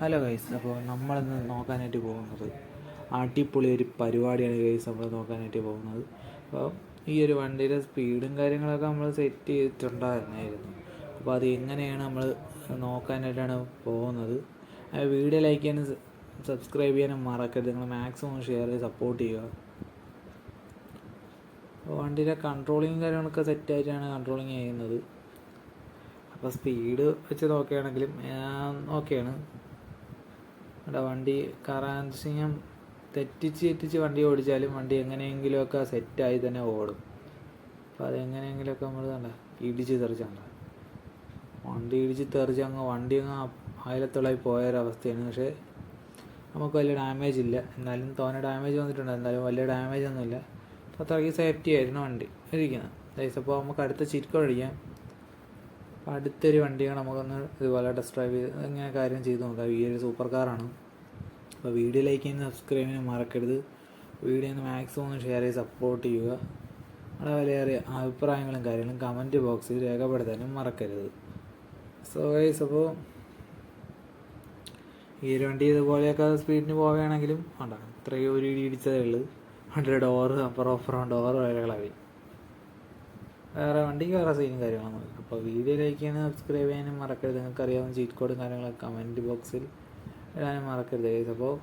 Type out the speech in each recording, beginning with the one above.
Hello guys അപ്പോൾ നമ്മളിന്ന് നോക്കാനായിട്ട് പോകുന്നത് അടിപൊളി ഒരു പരിപാടിയാണ് ഗൈസ് നമ്മൾ നോക്കാനായിട്ട് പോകുന്നത്. അപ്പോൾ ഈ ഒരു വണ്ടിയുടെ സ്പീഡും കാര്യങ്ങളൊക്കെ നമ്മൾ സെറ്റ് ചെയ്തിട്ടുണ്ടായിരുന്നായിരുന്നു. അപ്പോൾ അത് എങ്ങനെയാണ് നമ്മൾ നോക്കാനായിട്ടാണ് പോകുന്നത്. വീഡിയോ ലൈക്ക് ചെയ്യാനും സബ്സ്ക്രൈബ് ചെയ്യാനും മറക്കരുത്. നിങ്ങൾ മാക്സിമം ഷെയർ ചെയ്ത് സപ്പോർട്ട് ചെയ്യുക. അപ്പോൾ വണ്ടിയുടെ കൺട്രോളിങ് കാര്യങ്ങളൊക്കെ സെറ്റായിട്ടാണ് കൺട്രോളിങ് ചെയ്യുന്നത്. അപ്പോൾ സ്പീഡ് വെച്ച് നോക്കുകയാണെങ്കിലും ഓക്കെയാണ് ഇവിടെ വണ്ടി കറാൻസിങ്ങും തെറ്റിച്ച് തെറ്റിച്ച് വണ്ടി ഓടിച്ചാലും വണ്ടി എങ്ങനെയെങ്കിലുമൊക്കെ സെറ്റായി തന്നെ ഓടും. അപ്പോൾ അതെങ്ങനെയെങ്കിലുമൊക്കെ നമ്മൾ കണ്ട ഇടിച്ച് തെറിച്ചാണ്ട വണ്ടി ഇടിച്ച് തെറിച്ച് അങ്ങ് വണ്ടി അങ്ങ് അയലത്തുള്ളായി പോയൊരവസ്ഥയാണ്. പക്ഷേ നമുക്ക് വലിയ ഡാമേജ് ഇല്ല. എന്നാലും തോനെ ഡാമേജ് വന്നിട്ടുണ്ട്. എന്നാലും വലിയ ഡാമേജ് ഒന്നുമില്ല. അത്രയ്ക്ക് സേഫ്റ്റി ആയിരുന്നു വണ്ടി. ഇരിക്കുന്നത് അപ്പോൾ നമുക്ക് അടുത്ത ചിരിക്കോ അടിക്കാം അപ്പോൾ അടുത്തൊരു വണ്ടിയാണ് നമുക്കൊന്ന് ഇതുപോലെ ടെസ്റ്റ് ഡ്രൈവ് ചെയ്ത് ഇങ്ങനെ കാര്യം ചെയ്ത് നോക്കാം. ഈ ഒരു സൂപ്പർ കാറാണ് അപ്പോൾ വീഡിയോ ലൈക്ക് ചെയ്യുന്ന സബ്സ്ക്രൈബ് ചെയ്യാൻ മറക്കരുത്. വീഡിയോ ഒന്ന് മാക്സിമം ഒന്ന് ഷെയർ ചെയ്ത് സപ്പോർട്ട് ചെയ്യുക. നമ്മുടെ വിലയേറിയ അഭിപ്രായങ്ങളും കാര്യങ്ങളും കമന്റ് ബോക്സിൽ രേഖപ്പെടുത്താനും മറക്കരുത്. സോ ഗൈസ് അപ്പോൾ ഈ ഒരു വണ്ടി ഇതുപോലെയൊക്കെ സ്പീഡിന് പോവുകയാണെങ്കിലും വേണ്ട. ഇത്രയും ഒരു ഇടി ഇടിച്ചതേ ഉള്ളൂ. വണ്ടിയുടെ ഡോറ് അപ്പുറം അപ്പുറം ഡോറ് വരെ വേറെ വണ്ടിക്ക് വേറെ സീനും കാര്യങ്ങളൊന്നും ഇല്ല. അപ്പോൾ വീഡിയോ ലൈക്ക് ചെയ്യാനും സബ്സ്ക്രൈബ് ചെയ്യാനും മറക്കരുത്. നിങ്ങൾക്ക് അറിയാവുന്ന ചീറ്റ് കോഡും കാര്യങ്ങളൊക്കെ കമന്റ് ബോക്സിൽ ഇടാനും മറക്കരുത് ഗൈസ് അപ്പോൾ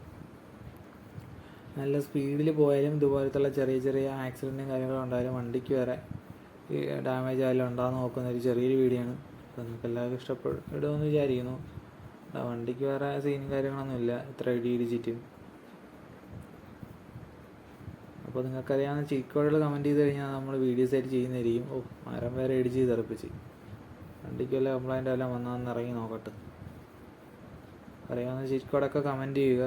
നല്ല സ്പീഡിൽ പോയാലും ഇതുപോലത്തുള്ള ചെറിയ ചെറിയ ആക്സിഡന്റും കാര്യങ്ങളും ഉണ്ടായാലും വണ്ടിക്ക് വേറെ ഡാമേജ് ആയാലും ഉണ്ടാകുന്ന നോക്കുന്ന ഒരു ചെറിയൊരു വീഡിയോ ആണ്. അപ്പോൾ നിങ്ങൾക്ക് എല്ലാവർക്കും ഇഷ്ടപ്പെടുമെന്ന് വിചാരിക്കുന്നു. വണ്ടിക്ക് വേറെ സീനും കാര്യങ്ങളൊന്നും ഇല്ല. ഇത്ര ഇടി ഇടിച്ചിട്ടും അപ്പോൾ നിങ്ങൾക്കറിയാവുന്ന ചീക്കോടുകൾ കമന്റ് ചെയ്ത് കഴിഞ്ഞാൽ നമ്മൾ വീഡിയോസ് ആയിട്ട് ചെയ്യുന്നതായിരിക്കും. ഓ മരം വരെ ഇടിച്ച് തെറിപ്പിച്ച് വണ്ടിക്ക് വല്ല കംപ്ലൈന്റ് എല്ലാം വന്നതെന്ന് ഇറങ്ങി നോക്കട്ടെ. അറിയാവുന്ന ചീക്കോടൊക്കെ കമന്റ് ചെയ്യുക.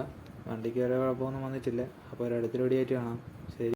വണ്ടിക്ക് വരെ കുഴപ്പമൊന്നും വന്നിട്ടില്ല. അപ്പോൾ ഒരു വീഡിയോ ആയിട്ട് കാണാം. ശരി.